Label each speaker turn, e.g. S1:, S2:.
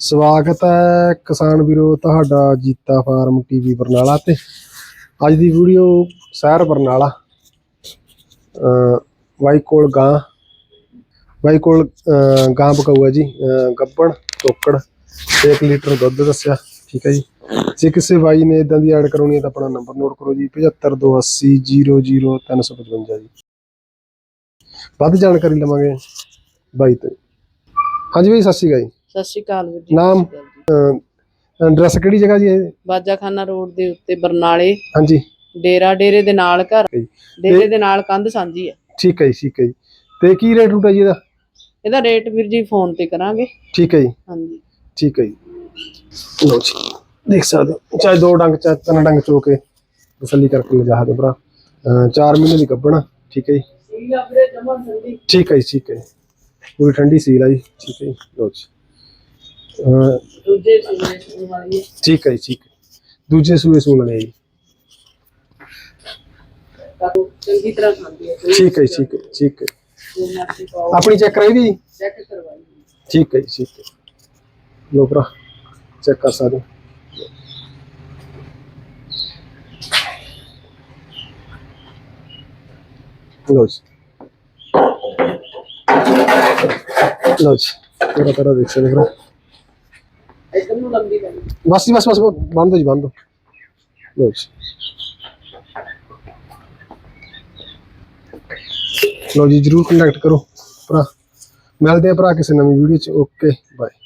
S1: ਸਵਾਗਤ ਹੈ ਕਿਸਾਨ ਵੀਰੋ ਤੁਹਾਡਾ ਜੀਤਾ ਫਾਰਮ ਟੀਵੀ ਬਰਨਾਲਾ ਤੇ। ਅੱਜ ਦੀ ਵੀਡੀਓ ਸ਼ਹਿਰ ਬਰਨਾਲਾ। ਅ ਬਾਈ ਕੋਲ ਗਾਂ ਬਾਈ ਕੋਲ ਗਾਂ ਬਕਾਊ ਹੈ ਜੀ ਅ, ਗੱਬਣ ਟੋਕੜ 1 ਲੀਟਰ ਦੁੱਧ ਦੱਸਿਆ ਠੀਕ ਹੈ ਜੀ। ਜੇ ਕਿਸੇ ਬਾਈ ਨੇ ਇਦਾਂ ਦੀ ਐਡ ਕਰਾਉਣੀ ਹੈ ਤਾਂ ਆਪਣਾ ਨੰਬਰ ਨੋਟ ਕਰੋ ਜੀ 7528000355 ਜੀ। ਵੱਧ ਜਾਣਕਾਰੀ ਲਵਾਂਗੇ ਬਾਈ ਤੋਂ। ਹਾਂਜੀ ਬਾਈ ਸਤਿ ਸ਼੍ਰੀ ਅਕਾਲ ਜੀ।
S2: ਸਤਿ ਸ਼੍ਰੀ ਅਕਾਲ ਵੀਰ ਜੀ
S1: ਨਾਮ? ਐਡਰੈਸ ਕਿਹੜੀ ਜਗ੍ਹਾ ਜੀ ਇਹ?
S2: ਬਾਜਾਖਾਨਾ ਰੋਡ ਦੇ ਉੱਤੇ ਬਰਨਾਲੇ।
S1: ਹਾਂਜੀ।
S2: ਡੇਰਾ ਡੇਰੇ ਦੇ ਨਾਲ ਘਰ। ਡੇਰੇ ਦੇ ਨਾਲ ਕੰਧ ਸਾਂਝੀ ਹੈ।
S1: ਠੀਕ ਹੈ ਜੀ ਠੀਕ ਹੈ ਜੀ। ਤੇ ਕੀ ਰੇਟ ਰੂਟ ਹੈ ਜੀ ਇਹਦਾ?
S2: ਇਹਦਾ ਰੇਟ ਵੀਰ ਜੀ ਫੋਨ ਤੇ ਕਰਾਂਗੇ।
S1: ਠੀਕ ਹੈ ਜੀ।
S2: ਹਾਂਜੀ।
S1: ਠੀਕ ਹੈ ਜੀ। ਲਓ ਜੀ ਦੇਖ ਸਕਦੇ ਹੋ। ਚਾਹੇ ਦੋ ਡੰਗ ਚਾਹੇ ਤਿੰਨ ਡੰਗ ਚੋ ਕੇ ਤਸੱਲੀ ਕਰਕੇ ਲਿਜਾ ਹੋ ਭਰਾ। ਅਹ ਚਾਰ ਮਹੀਨੇ ਦੀ ਗੱਭਣ ਠੀਕ ਹੈ ਜੀ। ਠੀਕ ਹੈ ਜੀ ਠੀਕ ਹੈ। ਪੂਰੀ ਠੰਡੀ ਸੀਲ ਆ ਜੀ। ਠੀਕ ਹੈ ਜੀ। ਲਓ ਜੀ। ਅਹ
S2: ਦੂਜੇ ਸੂਏ ਸੂਏ ਵਾਲੀ ਹੈ।
S1: ਠੀਕ ਹੈ ਜੀ ਠੀਕ ਹੈ। ਦੂਜੇ ਸੂਏ ਸੂਣ ਵਾਲੇ ਆ ਜੀ।
S2: ਤਾਂ ਉਹ ਚੰਗੀ ਤਰ੍ਹਾਂ ਖਾਂਦੀ ਹੈ
S1: ਠੀਕ ਹੈ ਜੀ ਠੀਕ ਹੈ ਠੀਕ ਹੈ। ਆਪਣੀ ਚੈੱਕ ਕਰਾਈ
S2: ਚੈੱਕ ਕਰਵਾਈ
S1: ਠੀਕ ਹੈ ਜੀ ਠੀਕ ਹੈ। ਲੋ ਭਰਾ ਚੈੱਕ ਕਰ ਸਕਦੇ ਹੋ। ਲਓ ਜੀ। ਲਓ ਜੀ ਪੂਰਾ ਤਰ੍ਹਾਂ ਦੇਖ ਸਕਦੇ ਹੋ ਭਰਾ।
S2: ਇਧਰ ਨੂੰ ਲੰਬੀ ਕਰਨੀ
S1: ਬਸ ਜੀ ਬਸ ਬਸ ਬੰਦ ਹੋ ਜੀ ਬੰਦ ਹੋ ਲਓ ਜੀ ਲਓ ਜੀ ਜਰੂਰ ਕੰਟੈਕਟ ਕਰੋ ਭਰਾ ਮਿਲਦੇ ਆ ਭਰਾ ਕਿਸੇ ਨਵੀਂ ਵੀਡੀਓ ਚ। Okay bye